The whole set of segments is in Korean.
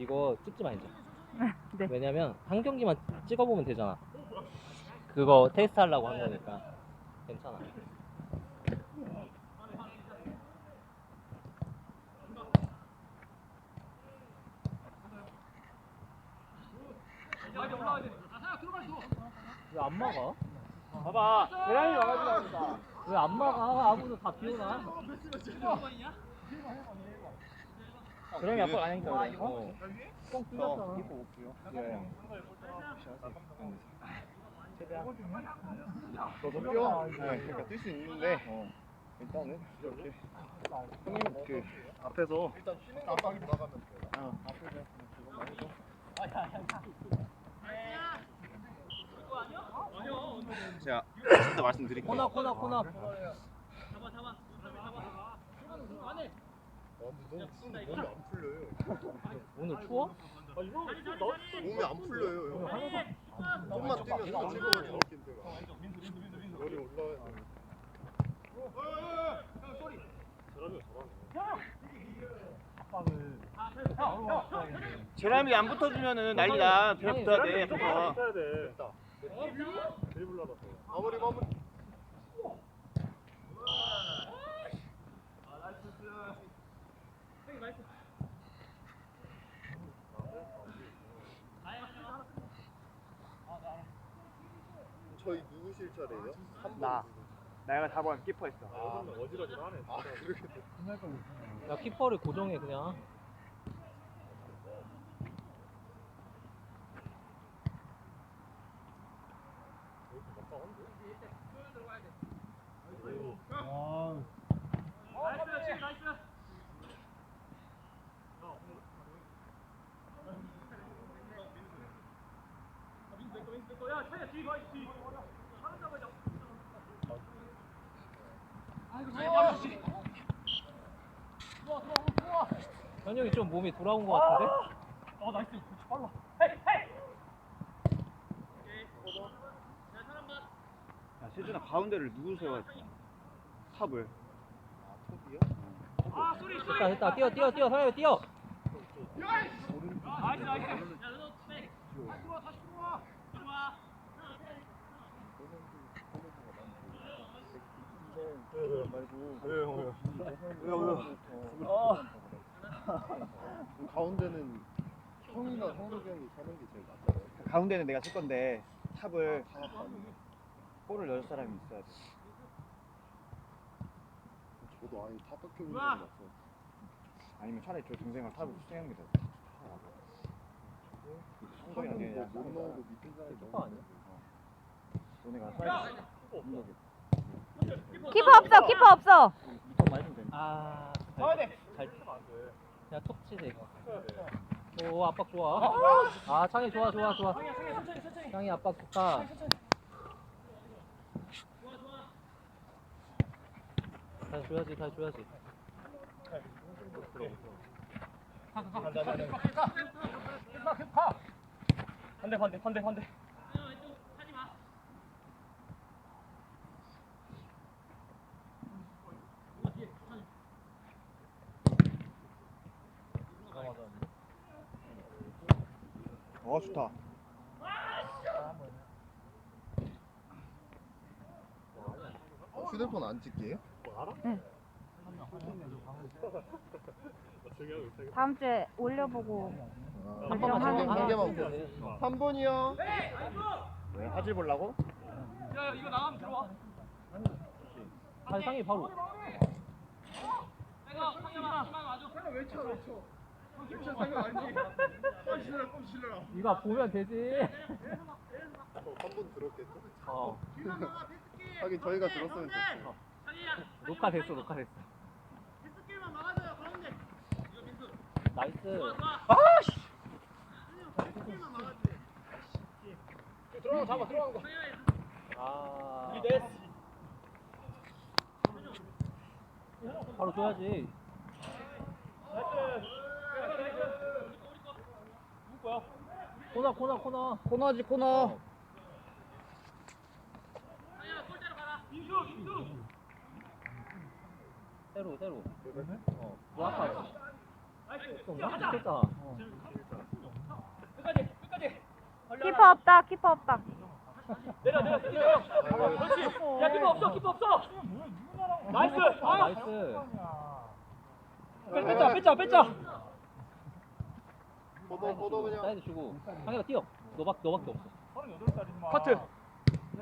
이거 찍지 말자. 네. 왜냐면 한 경기만 찍어보면 되잖아. 그거 테스트 하려고 한 거니까 괜찮아. 왜 안 막아? 봐봐. 계란이 와가지고 왜안 막아? 아무도 다 비우나? 계란이 아빠 아니니까 그래. 어. 뻥 뚫렸잖아. 예. 너도 뛰어? 네, 그러니까 뛸 수 있는데 일단은 이렇게 형님 그 앞에서 일단 쉬는 거 압박이 들어가면 돼. 어, 앞에서 그거만 해줘. 제가 진짜 말씀드릴게요. 코너 코너 코너. 아, 근데 너무 추운데 몸이 안 풀려요. 오늘 추워? 몸이 안 풀려요. 형. 좀만 뛰면 다 찍어가지고 느낀데. 열이 올라와야 돼. 계란이 안 붙어주면은 난리다. 계란 붙어야 돼. 붙어. 마무리 마무리. 저희 누구실 차례예요? 나. 내가 4번 키퍼 했어. 아, 아 그렇게 돼. 야 키퍼를 고정해 그냥. 현영이 좀 몸이 돌아온 것 같은데? 야, 세준아 가운데를 누구 세워야 돼? 탑을. 아, 톱이요? 됐다 됐다 뛰어 뛰어 뛰어 서영이 뛰어. 왜요? 왜요? 왜요? 가운데는 형이나 성덕이 형이 사는 게 제일 낫잖아요. 가운데는 내가 쓸 건데 탑을 다 가는 게. 볼을 넣을 사람이 있어야 돼. 저도 아예 타격해 본 적이 없어. 아니면 차라리 저 동생을 탑을 수행하면 돼. 성덕이랑 형은 얘 뭐못 넣어도 밑에 사람이 키퍼 아니야? 너네가 사이즈 성덕이 키퍼 없어, 키퍼 없어. 이പ്പം 맞으면 돼. 아. 잘, 잘. 야 톡치네 이거. 오 압박 좋아. 아 창이 좋아 좋아 좋아. 창이 압박 좋다. 다시 줘야지 다시 줘야지. 반대 반대 반대 반대. 어 좋다. 휴대폰 안 찍게요? 다음 주에 올려보고 아, 한 번만 한, 개- 하면 한 돼. 개만 보세요. 3번이요. 왜 화질 보려고? 아니 상이 바로. 이 거 보면 되지. 3번 들었겠죠? 어. 하긴 저희가 들었으면 됐어. 녹화 됐어 녹화 됐어. 나이스. 들어가 잡아 들어간 거. 아. 바로 줘야지. 코너 코너 코너. 코너지 코너. 새로 새로. 어. 뭐 아까. 됐다. 어. 키퍼 없다 키퍼 없다 내려 내려 내려. 그렇지. 야 키퍼 없어 키퍼 없어. 나이스. 아 나이스. 뺐자 뺐자 뺐자. 그냥 사이드 주고 상해가 뛰어. 너밖 너밖에 없어. 커트.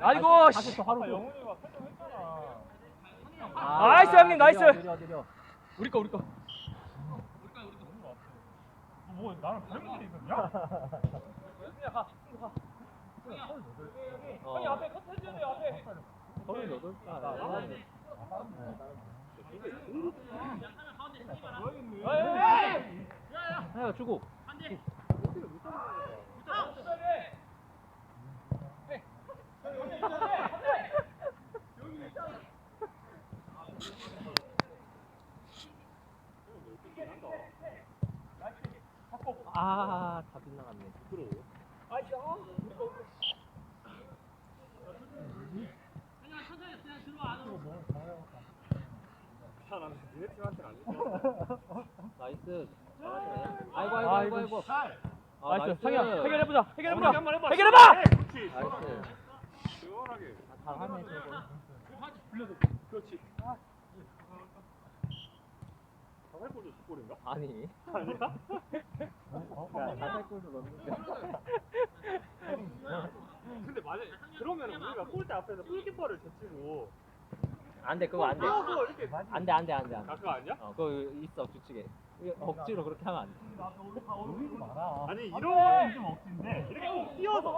아이고 다시 또 하루. 아, 나이스, 형님, 나이스. 느려 느려. 우리 거 우리 거. 어. 형이 앞에 커트 해줘야 돼 앞에. 서른 여덟 살. 하야 주고. 아, 다 빗나갔네. 나이스. 잘하시네. 아이고 아이고 아이고 아이고. 아, 나이스. 상현 해결해보자. 해결해보자. 한번 해봐. 해결해봐. 나이스. 시원하게. 아, 잘하네 저거. 그렇지. 자살 골도 골인가? 아니. 아니야? 야, 자살 골도 넣는데. 근데 만약 그러면 우리가 골대 앞에서 골키퍼를 제치고 안 돼, 그거 안 돼. 뛰어서 이렇게 안 돼, 안 돼, 안 돼. 안 돼. 아 그거 아니야? 어, 그거 있어, 규칙에. 억지로 그렇게 하면 안 돼. 아니 이런 거는 좀 억지인데 이렇게 꼭 뛰어서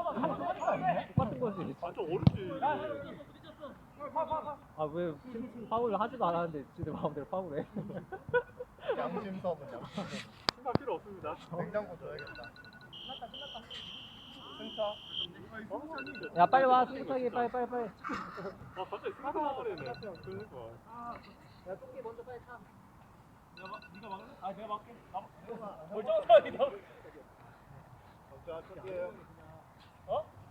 똑같은 거지. 아좀 어렵지. 아, 왜 파울을 하지도 않았는데 지들 마음대로 파울해. 양심선은 양심선 심판 필요 없습니다. 냉장고 줘야겠다 야, 빨리 와, 승탁이 빨리, 빨리, 빨리. 아 갑자기 승부가 버리네. 그러니까. 야, 똥기 먼저 빨리 차. 자 칠게요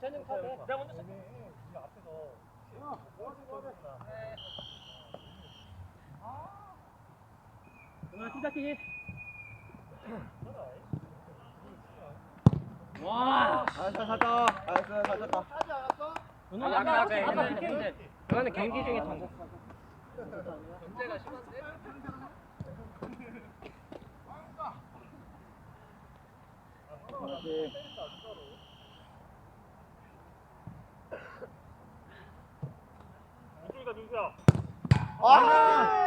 쟤는 타, 돼. 내가 먼저 오늘 시작해. 와. 샀다 나이스 잘 샀다 은호 아까 아까 아까 PK 그거는 경기 중에 던 문제가 심한데? 이쪽이다 준수야. 아